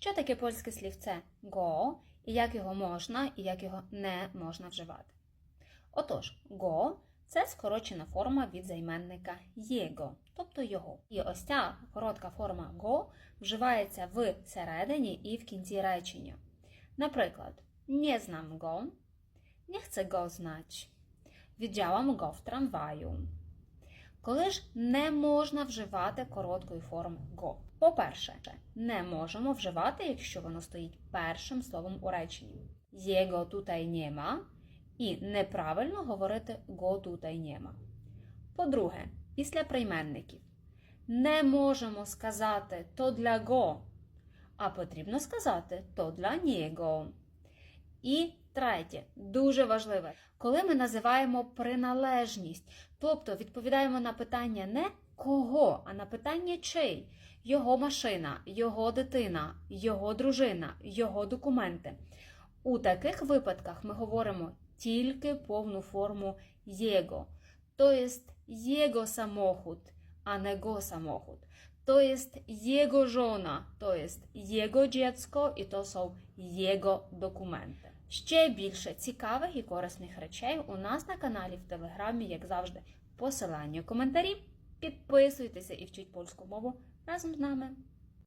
Що таке польське слівце go, і як його можна і як його не можна вживати? Отож, go це скорочена форма від займенника єго, тобто його. І ось ця коротка форма go вживається в середині і в кінці речення. Наприклад, nie znam go, nie chcę go znać, widziałam go w tramwaju. Коли ж не можна вживати короткої форми go? По-перше, не можемо вживати, якщо воно стоїть першим словом у реченні. Tutaj nie ma і неправильно говорити tutaj nie ma. По-друге, після прийменників не можемо сказати то для go, а потрібно сказати то для niego. І третє, дуже важливе, коли ми називаємо приналежність, тобто відповідаємо на питання не кого, а на питання чий, його машина, його дитина, його дружина, його документи. У таких випадках ми говоримо тільки повну форму «єго», то jest jego samochód, не go samochód. To jest jego żona, to jest jego dziecko і то są jego документи. Ще більше цікавих і корисних речей у нас на каналі в Телеграмі, як завжди, посилання коментарі. Підписуйтеся і вчіть польську мову разом з нами.